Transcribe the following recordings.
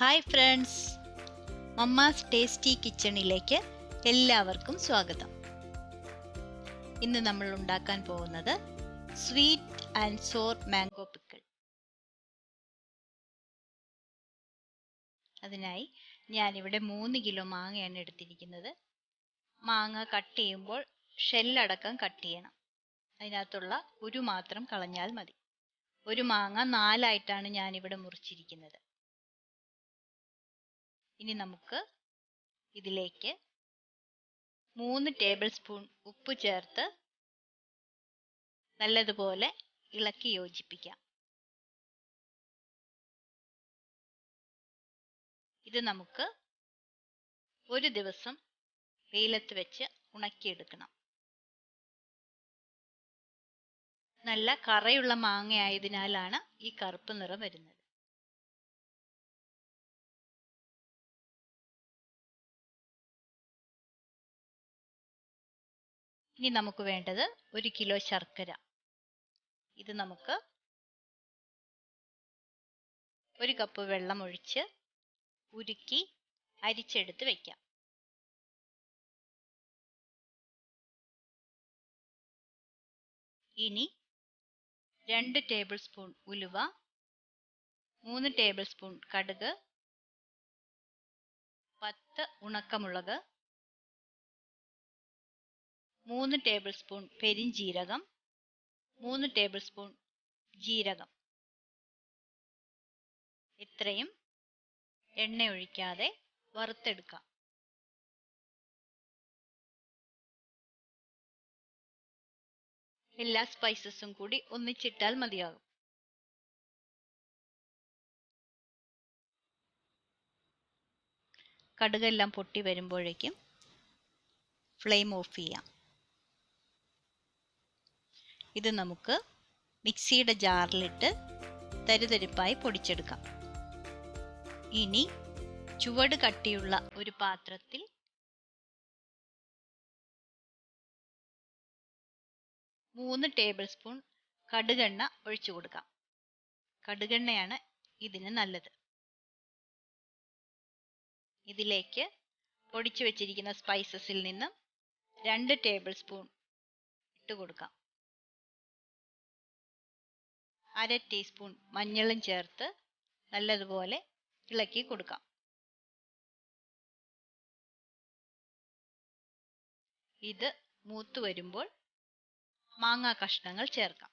Hi friends mamma's tasty കിച്ചണിലേക്ക് എല്ലാവർക്കും സ്വാഗതം. ഇന്ന് നമ്മൾ ഉണ്ടാക്കാൻ പോകുന്നത് sweet and sour mango pickle അതിനായി ഞാനിവിടെ മൂന്ന് കിലോ മാങ്ങയാണ് എടുത്തിരിക്കുന്നത്. മാങ്ങ കട്ട് ചെയ്യുമ്പോൾ ഷെല്ലടക്കം കട്ട് ചെയ്യണം. അതിനകത്തുള്ള ഒരു മാത്രം കളഞ്ഞാൽ മതി. ഒരു മാങ്ങ നാലായിട്ടാണ് ഞാനിവിടെ മുറിച്ചിരിക്കുന്നത്. ഇനി നമുക്ക് ഇതിലേക്ക് മൂന്ന് ടേബിൾ സ്പൂൺ ഉപ്പ് ചേർത്ത് നല്ലതുപോലെ ഇളക്കി യോജിപ്പിക്കാം. ഇത് നമുക്ക് ഒരു ദിവസം വെയിലത്ത് വെച്ച് ഉണക്കിയെടുക്കണം. നല്ല കറയുള്ള മാങ്ങ ആയതിനാലാണ് ഈ കറുപ്പ് നിറം വരുന്നത്. ഇനി നമുക്ക് വേണ്ടത് ഒരു കിലോ ശർക്കര. ഇത് നമുക്ക് ഒരു കപ്പ് വെള്ളം ഒഴിച്ച് ഉരുക്കി അരിച്ചെടുത്ത് വെക്കാം. ഇനി രണ്ട് ടേബിൾ സ്പൂൺ ഉലുവ മൂന്ന് ടേബിൾ സ്പൂൺ കടുക് പത്ത് ഉണക്കമുളക് മൂന്ന് ടേബിൾ സ്പൂൺ പെരിഞ്ജീരകം മൂന്ന് ടേബിൾ സ്പൂൺ ജീരകം. ഇത്രയും എണ്ണ ഒഴിക്കാതെ വറുത്തെടുക്കാം. എല്ലാ സ്പൈസസും കൂടി ഒന്നിച്ചിട്ടാൽ മതിയാകും. കടുകെല്ലാം പൊട്ടി വരുമ്പോഴേക്കും ഫ്ലെയിം ഓഫ് ചെയ്യാം. ഇത് നമുക്ക് മിക്സിയുടെ ജാറിലിട്ട് തരിതരിപ്പായി പൊടിച്ചെടുക്കാം. ഇനി ചുവട് കട്ടിയുള്ള ഒരു പാത്രത്തിൽ മൂന്ന് ടേബിൾ സ്പൂൺ കടുകെണ്ണ ഒഴിച്ചു കൊടുക്കാം. കടുകെണ്ണയാണ് ഇതിന് നല്ലത്. ഇതിലേക്ക് പൊടിച്ചു വെച്ചിരിക്കുന്ന സ്പൈസസിൽ നിന്നും രണ്ട് ടേബിൾ സ്പൂൺ ഇട്ട് കൊടുക്കാം. അര ടീസ്പൂൺ മഞ്ഞളും ചേർത്ത് നല്ലതുപോലെ ഇളക്കി കൊടുക്കാം. ഇത് മൂത്ത് വരുമ്പോൾ മാങ്ങാ കഷ്ണങ്ങൾ ചേർക്കാം.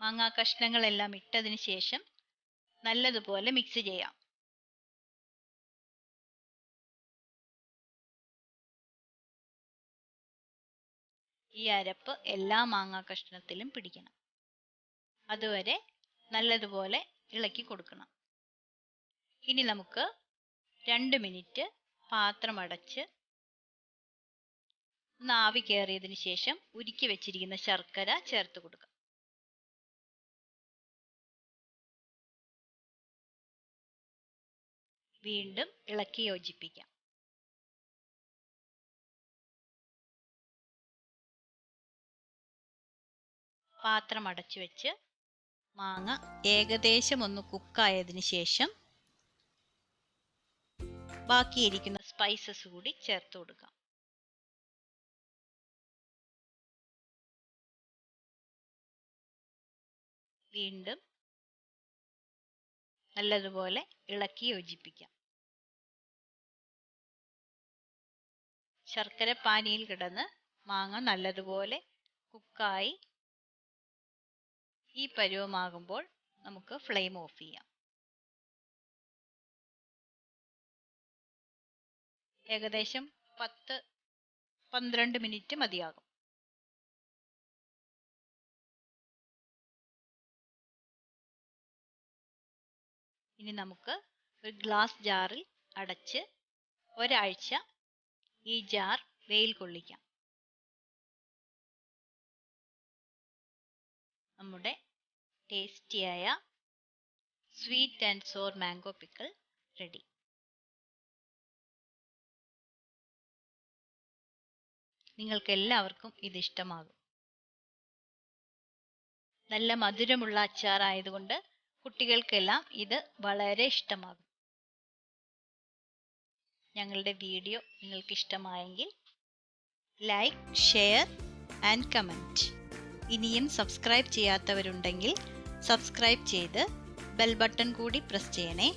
മാങ്ങാ കഷ്ണങ്ങളെല്ലാം ഇട്ടതിന് ശേഷം നല്ലതുപോലെ മിക്സ് ചെയ്യാം. ഈ അരപ്പ് എല്ലാ മാങ്ങാ കഷ്ണത്തിലും പിടിക്കണം. അതുവരെ നല്ലതുപോലെ ഇളക്കി കൊടുക്കണം. ഇനി നമുക്ക് രണ്ട് മിനിറ്റ് പാത്രമടച്ച് നാവി കയറിയതിന് ശേഷം ഉരുക്കി വെച്ചിരിക്കുന്ന ശർക്കര ചേർത്ത് കൊടുക്കാം. വീണ്ടും ഇളക്കി യോജിപ്പിക്കാം. പാത്രം അടച്ചു വെച്ച് മാങ്ങ ഏകദേശം ഒന്ന് കുക്കായതിനു ശേഷം ബാക്കിയിരിക്കുന്ന സ്പൈസസ് കൂടി ചേർത്ത് കൊടുക്കാം. വീണ്ടും നല്ലതുപോലെ ഇളക്കി യോജിപ്പിക്കാം. ശർക്കര പാനിയിൽ കിടന്ന് മാങ്ങ നല്ലതുപോലെ കുക്കായി ഈ പരുവമാകുമ്പോൾ നമുക്ക് ഫ്ലെയിം ഓഫ് ചെയ്യാം. ഏകദേശം പത്ത് പന്ത്രണ്ട് മിനിറ്റ് മതിയാകും. ഇനി നമുക്ക് ഒരു ഗ്ലാസ് ജാറിൽ അടച്ച് ഒരാഴ്ച ഈ ജാർ വെയിൽ കൊള്ളിക്കാം. നമ്മുടെ ടേസ്റ്റിയായ sweet and sour mango pickle ready. നിങ്ങൾക്ക് എല്ലാവർക്കും ഇത് ഇഷ്ടമാകും. നല്ല മധുരമുള്ള അച്ചാറായതുകൊണ്ട് കുട്ടികൾക്കെല്ലാം ഇത് വളരെ ഇഷ്ടമാകും. ഞങ്ങളുടെ വീഡിയോ നിങ്ങൾക്ക് ഇഷ്ടമായെങ്കിൽ ലൈക്ക് ഷെയർ ആൻഡ് കമന്റ്. ഇനിയും സബ്സ്ക്രൈബ് ചെയ്യാത്തവരുണ്ടെങ്കിൽ സബ്സ്ക്രൈബ് ചെയ്ത് ബെൽ ബട്ടൺ കൂടി പ്രസ് ചെയ്യണേ.